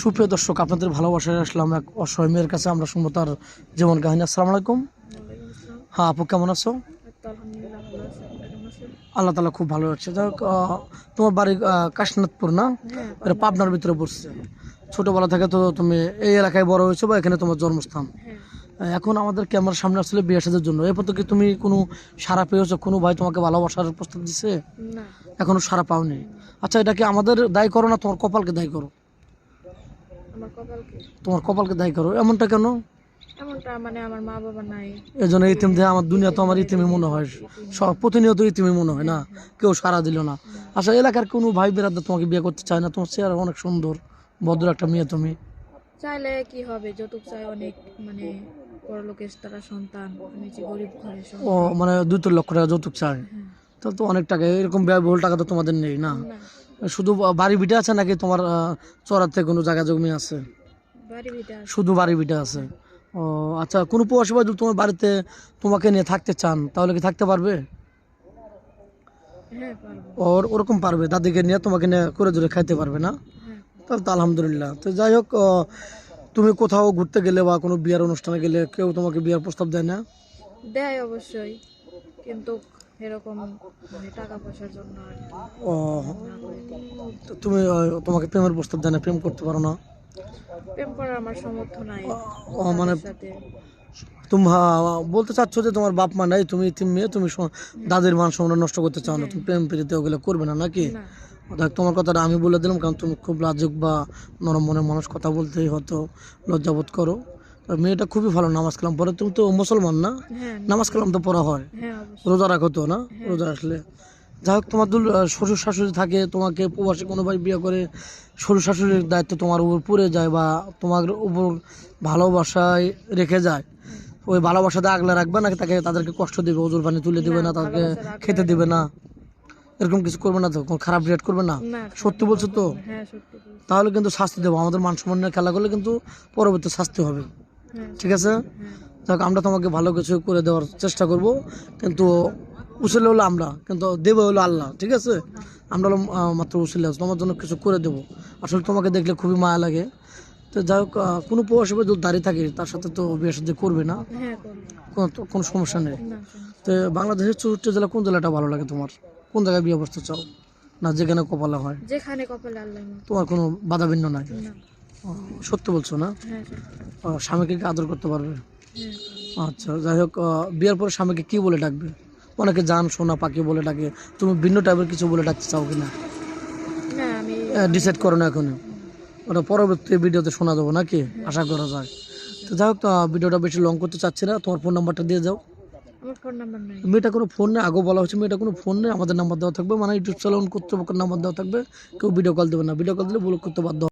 সুপ্রিয় দর্শক আপনাদের ভালোবাসায় আসলাম এক অসহায় মেয়ের কাছে। আমরা শুনব তার জীবন কাহিনী। আসসালামু আলাইকুম। হ্যাঁ আপু কেমন আছো? আল্লাহ তালা খুব ভালো আছে যাই হোক তোমার বাড়ি কাশীনাথপুর না? হ্যাঁ এটা পাবনার ভিতরে পড়ছে। ছোটোবেলা থেকে তো তুমি এই এলাকায় বড় হয়েছো বা এখানে তোমার জন্মস্থান। হ্যাঁ। এখন আমাদের ক্যামেরার সামনে আসলে বিয়ে সাজার জন্য। এরপর তো কি তুমি কোনো সারা পেয়েছ? কোনো ভাই তোমাকে ভালোবাসার প্রস্তাব দিছে? এখনও সারা পাওনি। আচ্ছা এটা কি আমাদের দায়ী করো না তোমার কপালকে দায়ী করো? তোমার কপালকে দায়ী করো। এমনটা কেন? এমনটা মানে আমার মা বাবা নাই। এই ইতিম দিয়ে আমার দুনিয়া তো আমার ইতিমই মনে হয়। সব প্রতিনিয়ত ইতিমই মনে হয় না। কেউ সারা দিল না। আচ্ছা এলাকার কোনো ভাই বেরাদার তোমাকে বিয়ে করতে চায় না? তোমার চেহারা অনেক সুন্দর ভদ্র একটা মেয়ে তুমি। চাইলে কি হবে? যৌতুক চাই অনেক মানে বড় তারা সন্তান আমি যে গরিব ঘরের ও মানে দুই তিন লক্ষ টাকা যৌতুক চায়। হ্যাঁ। তাহলে তো অনেক টাকা এরকম ব্যয়বহুল টাকা তো তোমাদের নেই না। শুধু বাড়ি ভিটে আছে নাকি তোমার চড়াতে কোনো জায়গা জমি আছে। শুধু বাড়ি ভিটে আছে। ও আচ্ছা কোনো প্রবাসী ভাই যদি তোমার বাড়িতে তোমাকে নিয়ে থাকতে চান তাহলে কি থাকতে পারবে? হ্যাঁ ওর ওরকম পারবে দাদিকে নিয়ে তোমাকে নিয়ে করে ধরে খাইতে পারবে না? হ্যাঁ। তাহলে তো আলহামদুলিল্লাহ। তো যাই হোক তুমি কোথাও ঘুরতে গেলে বা কোনো বিয়ের অনুষ্ঠানে গেলে কেউ তোমাকে বিয়ার প্রস্তাব দেয় না? দেয় অবশ্যই কিন্তু এরকম মানে টাকা পয়সার জন্য আর কি। ও তুমি তোমাকে প্রেমের প্রস্তাব দেয় না প্রেম করতে পারো না? প্রেম করার আমার সামর্থ্য নাই ও মানে সাথে। তুমি বলতে চাচ্ছ যে তোমার বাপ মা নাই তুমি তুমি মেয়ে তুমি দাদির মান সম্মান নষ্ট করতে চাও না তুমি প্রেম প্রীতিতে ওগুলো করবে না নাকি? দেখ তোমার কথাটা আমি বলে দিলাম কারণ তুমি খুব লাজুক বা নরম মনের মানুষ কথা বলতেই হয়তো লজ্জাবোধ করো। মেয়েটা খুবই ভালো নামাজ কালাম পরে তুমি তো মুসলমান না? হ্যাঁ নামাজ কালাম তো পড়া হয়। হ্যাঁ রোজা রাখো তো না? রোজা আসলে যাই হোক তোমার শ্বশুর শাশুড়ি থাকে তোমাকে প্রবাসী কোনো ভাই বিয়ে করে শ্বশুর শাশুড়ির দায়িত্ব তোমার উপর পড়ে যায় বা তোমার উপর ভালোবাসায় রেখে যায়। ওই ভালোবাসাতে আগলে রাখবে নাকি তাকে তাদেরকে কষ্ট দিবে ওজোর পানি তুলে দেবে না তাদেরকে খেতে দেবে না। এরকম কিছু করবে না তো? কোনো খারাপ রিয়েক্ট করবে না? না সত্যি বলছো তো? হ্যাঁ। তাহলে কিন্তু শাস্তি দেবো। আমাদের মান সম্মান খেলা করলে কিন্তু পরবর্তী শাস্তি হবে। হ্যাঁ ঠিক আছে? যাক আমরা তোমাকে ভালো কিছু করে দেওয়ার চেষ্টা করব। কিন্তু উসিলে হলো আমরা কিন্তু দেবো হলো আল্লাহ ঠিক আছে? আমরা হলো মাত্র উসিলে তোমার জন্য কিছু করে দেবো। আসলে তোমাকে দেখলে খুবই মায়া লাগে। তো যাই হোক কোনো প্রবাসী যদি দাঁড়িয়ে থাকে তার সাথে তো বিয়ে সাথে করবে না। হ্যাঁ কোনো সমস্যা নেই। তো বাংলাদেশের চতুর্থ জেলা কোন জেলাটা ভালো লাগে তোমার? কোন জায়গায় বিয়ে বসতে চাও? না যেখানে কপালা হয়? যেখানে কপালে তোমার কোনো বাধা ভিন্ন নাই সত্যি বলছো না? হ্যাঁ ও, স্বামীকে আদর করতে পারবে? হ্যাঁ। আচ্ছা যাই হোক বিয়ের পরে স্বামীকে কি বলে ডাকবে? অনেকে জান সোনা পাখি বলে ডাকে। তুমি ভিন্ন টাইপের কিছু বলে ডাকতে চাও কিনা? ডিসাইড করো না এখন ওটা পরবর্তী ভিডিওতে শোনা যাব নাকি? আশা করা যায়। তো যাই হোক ভিডিওটা বেশি লং করতে চাচ্ছি না। তোমার ফোন নাম্বারটা দিয়ে যাও। মেয়েটা কোনো ফোন নেই? আগেও বলা হচ্ছে মেয়েটা কোনো ফোন নেই। আমাদের নাম্বার দেওয়া থাকবে। মানে ইউটিউব চ্যানেল কর্তৃপক্ষের নাম্বার দেওয়া থাকবে। কেউ ভিডিও কল দেবে না। ভিডিও কল দিলে ব্লক করতে বাধ্য